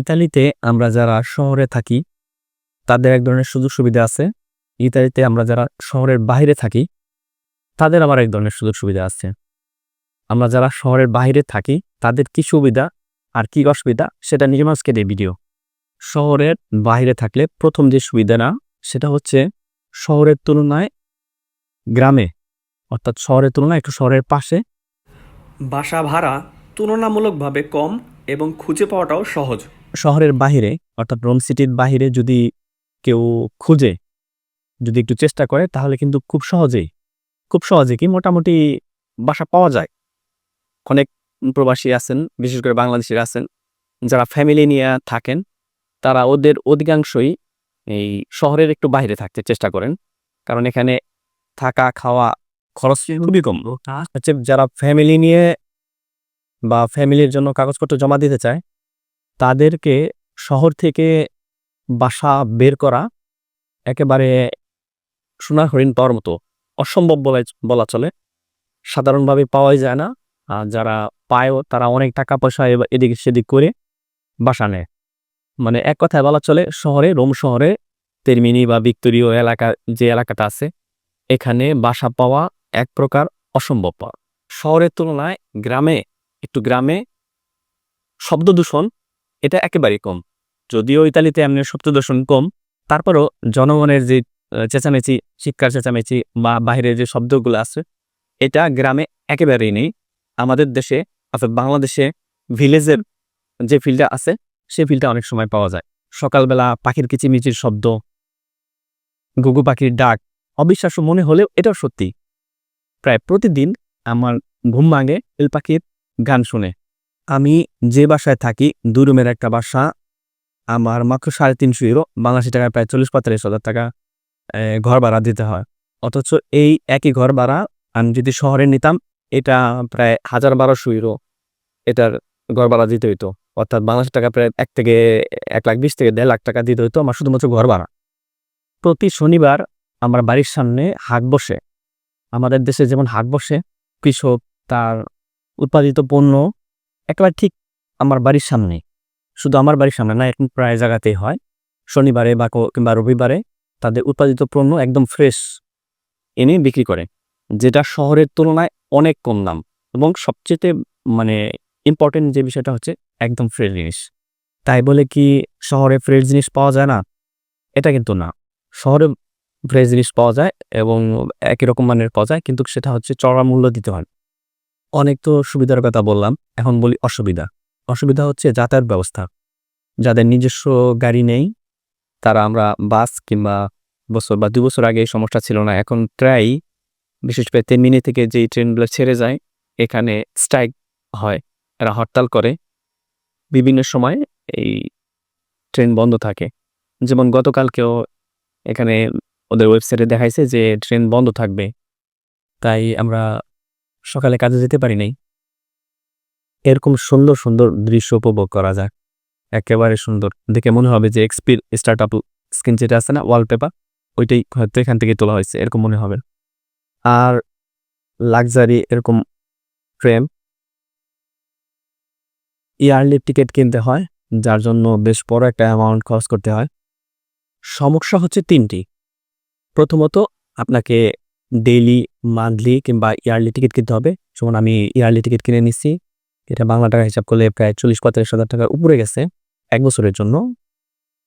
ইতালিতে আমরা যারা শহরে থাকি, তাদের এক ধরনের সুযোগ সুবিধা আছে। ইতালিতে আমরা যারা শহরের বাইরে থাকি, তাদের আবার এক ধরনের সুযোগ সুবিধা আছে। আমরা যারা শহরের বাইরে থাকি, তাদের কি সুবিধা আর কি অসুবিধা, সেটা নিজে মাঝকে ভিডিও। শহরের বাইরে থাকলে প্রথম যে সুবিধাটা, সেটা হচ্ছে শহরের তুলনায় গ্রামে, অর্থাৎ শহরের তুলনায় একটু শহরের পাশে। বাসা ভাড়া তুলনামূলকভাবে কম এবং খুঁজে পাওয়াটাও সহজ। শহরের বাহিরে অর্থাৎ রোম সিটির বাহিরে যদি কেউ খুঁজে যদি একটু চেষ্টা করে তাহলে কিন্তু খুব সহজেই খুব সহজে কি মোটামুটি বাসা পাওয়া যায়। অনেক প্রবাসী আছেন বিশেষ করে বাংলাদেশের আছেন যারা ফ্যামিলি নিয়ে থাকেন তারা ওদের অধিকাংশই এই শহরের একটু বাইরে থাকতে চেষ্টা করেন। কারণ এখানে থাকা খাওয়া খরচ খুবই কম। হচ্ছে যারা ফ্যামিলি নিয়ে বা ফ্যামিলির জন্য কাগজপত্র জমা দিতে চায় তাদেরকে শহর থেকে বাসা বের করা একেবারে সোনার হরিণ পাওয়ার মতো অসম্ভব বলা বলা চলে। সাধারণভাবে পাওয়াই যায় না। আর যারা পায়ও তারা অনেক টাকা পয়সা এদিক সেদিক করে বাসা নেয়। মানে এক কথায় বলা চলে, শহরে, রোম শহরে, তেরমিনি বা ভিক্টোরীয় এলাকা, যে এলাকাটা আছে, এখানে বাসা পাওয়া এক প্রকার অসম্ভব পাওয়া। শহরের তুলনায় গ্রামে, একটু গ্রামে শব্দ দূষণ এটা একেবারেই কম। যদিও ইতালিতে এমনি শব্দ দূষণ কম, তারপরও জনগণের যে চেঁচামেচি, শিক্ষার চেঁচামেচি বা বাইরের যে শব্দগুলো আছে, এটা গ্রামে একেবারেই নেই। আমাদের দেশে অর্থাৎ বাংলাদেশে ভিলেজের যে ফিল্ডটা আছে, সে ফিল্ডটা অনেক সময় পাওয়া যায়। সকালবেলা পাখির কিচিমিচির শব্দ গুগু পাখির ডাক, অবিশ্বাস্য মনে হলেও এটাও সত্যি। প্রায় প্রতিদিন আমার ঘুম ভাঙে এল পাখির গান শুনে। আমি যে বাসায় থাকি, দু রুমের একটা বাসা। আমার মাত্র সাড়ে তিনশো ইউরো, বাংলাদেশি টাকায় প্রায় চল্লিশ পঁয়তাল্লিশ হাজার টাকা ঘর ভাড়া দিতে হয়। অথচ এই একই ঘর ভাড়া আমি যদি শহরে নিতাম, এটা প্রায় হাজার বারোশো ইউরো এটার ঘর ভাড়া দিতে হইতো। অর্থাৎ বাংলাদেশ টাকা প্রায় এক থেকে এক লাখ বিশ থেকে দেড় লাখ টাকা দিতে হইতো আমার শুধুমাত্র ঘর ভাড়া। প্রতি শনিবার আমার বাড়ির সামনে হাট বসে। আমাদের দেশে যেমন হাট বসে, কৃষক তার উৎপাদিত পণ্য একেবারে ঠিক আমার বাড়ির সামনে। শুধু আমার বাড়ির সামনে না এখন প্রায় জায়গাতেই হয়। শনিবারে বা কিংবা রবিবারে তাদের উৎপাদিত পণ্য একদম ফ্রেশ এনে বিক্রি করে, যেটা শহরের তুলনায় অনেক কম দাম এবং সবচেয়ে মানে ইম্পর্টেন্ট যে বিষয়টা হচ্ছে একদম ফ্রেশ জিনিস। তাই বলে কি শহরে ফ্রেশ জিনিস পাওয়া যায় না? এটা কিন্তু না। শহরে ফ্রেশ জিনিস পাওয়া যায় এবং একই রকম মানের পাওয়া যায়, কিন্তু সেটা হচ্ছে চড়া মূল্য দিতে হয়। অনেক তো সুবিধার কথা বললাম, এখন বলি অসুবিধা। অসুবিধা হচ্ছে যাতায়াত ব্যবস্থা। যাদের নিজস্ব গাড়ি নেই, তারা আমরা বাস কিংবা বছর বা দু বছর আগে এই সমস্যা ছিল না। এখন প্রায় বিশেষ করে তেমিনি থেকে যেই ট্রেনগুলো ছেড়ে যায়, এখানে স্ট্রাইক হয়। এরা হরতাল করে। বিভিন্ন সময় এই ট্রেন বন্ধ থাকে। যেমন গতকালকেও এখানে ওদের ওয়েবসাইটে দেখাইছে যে ট্রেন বন্ধ থাকবে। তাই আমরা সকালে কাজে যেতে পারি নাই। এরকম সুন্দর সুন্দর দৃশ্য উপভোগ করা যাক। একেবারে সুন্দর। দেখে মনে হবে যে এক্সপির স্টার্ট আপ স্ক্রিন যেটা আছে না ওয়ালপেপার ওইটাই হয়তো এখান থেকে তোলা হয়েছে, এরকম মনে হবে। আর লাক্সারি এরকম ট্রেন ইয়ারলি টিকিট কিনতে হয়, যার জন্য বেশ বড় একটা অ্যামাউন্ট খরচ করতে হয়। সমস্যা হচ্ছে তিনটি। প্রথমত, আপনাকে ডেইলি মান্থলি কিংবা ইয়ারলি টিকিট কিনতে হবে। যেমন আমি ইয়ারলি টিকিট কিনে নিচ্ছি এটা বাংলা টাকা হিসাব করলে প্রায় চল্লিশ পঁয়তাল্লিশ হাজার টাকার উপরে গেছে এক বছরের জন্য।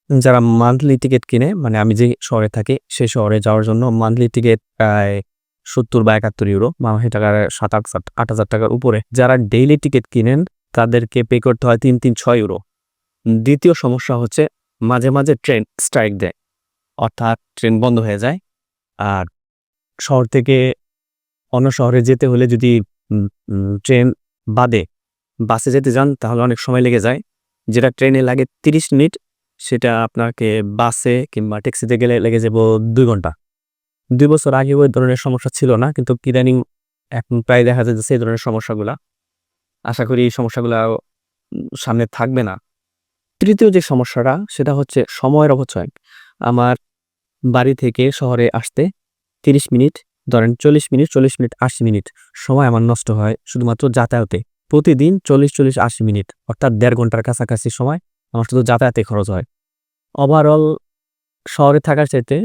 যারা মান্থলি টিকিট কিনে মানে আমি যে শহরে থাকি সেই শহরে যাওয়ার জন্য মান্থলি টিকিট প্রায় সত্তর বা একাত্তর ইউরো বাংলাদেশি টাকার সাত আট হাজার টাকার উপরে। যারা ডেইলি টিকিট কিনেন, তাদেরকে পে করতে হয় তিন তিন, ছয় ইউরো দ্বিতীয় সমস্যা হচ্ছে, মাঝে মাঝে ট্রেন স্ট্রাইক দেয়। অর্থাৎ ট্রেন বন্ধ হয়ে যায়। আর শহর থেকে অন্য শহরে যেতে হলে যদি ট্রেন বাদে, বাসে যেতে যান, তাহলে অনেক সময় লেগে যায়। যেটা ট্রেনে লাগে তিরিশ মিনিট, সেটা আপনাকে বাসে কিংবা ট্যাক্সিতে গেলে লেগে যাব দুই ঘণ্টা। দুই বছর আগে ওই ধরনের সমস্যা ছিল না, কিন্তু ইদানিং এখন প্রায় দেখা যায় যে সেই ধরনের সমস্যাগুলা, আশা করি এই সমস্যাগুলো সামনে থাকবে না। তৃতীয় যে সমস্যাটা, সেটা হচ্ছে সময়ের অপচয়। আমার বাড়ি থেকে শহরে আসতে তিরিশ মিনিট, ধরেন চল্লিশ মিনিট চল্লিশ মিনিট, আশি মিনিট। সময় আমার নষ্ট হয় শুধুমাত্র যাতায়াতে। প্রতিদিন চল্লিশ চল্লিশ, আশি মিনিট, অর্থাৎ দেড় ঘণ্টার কাছাকাছি সময় আমার শুধু যাতায়াতে খরচ হয়। ওভারঅল শহরে থাকার চাইতে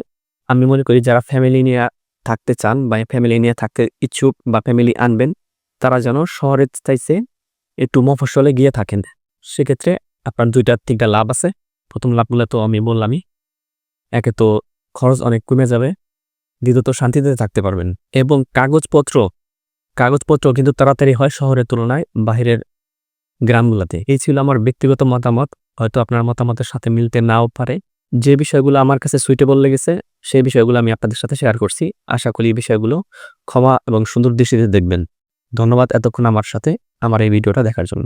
আমি মনে করি যারা ফ্যামিলি নিয়ে থাকতে চান বা ফ্যামিলি নিয়ে থাকতে ইচ্ছুক বা ফ্যামিলি আনবেন, তারা যেন শহরের চাইছে একটু মফস্বলে গিয়ে থাকেন। সেক্ষেত্রে আপনার দুইটা, তিনটা লাভ আছে। প্রথম লাভ লাভগুলো তো আমি বললামই, একে তো খরচ অনেক কমে যাবে। দ্বিতীয়ত শান্তিতে থাকতে পারবেন। এবং কাগজপত্র কাগজপত্র কিন্তু তাড়াতাড়ি হয় শহরের তুলনায় বাহিরের গ্রামগুলোতে। এই ছিল আমার ব্যক্তিগত মতামত। হয়তো আপনার মতামতের সাথে মিলতে নাও পারে। যে বিষয়গুলো আমার কাছে সুইটেবল লেগেছে, সেই বিষয়গুলো আমি আপনাদের সাথে শেয়ার করছি। আশা করি এই বিষয়গুলো ক্ষমা এবং সুন্দর দৃষ্টিতে দেখবেন। ধন্যবাদ এতক্ষণ আমার সাথে, আমার এই ভিডিওটা দেখার জন্য।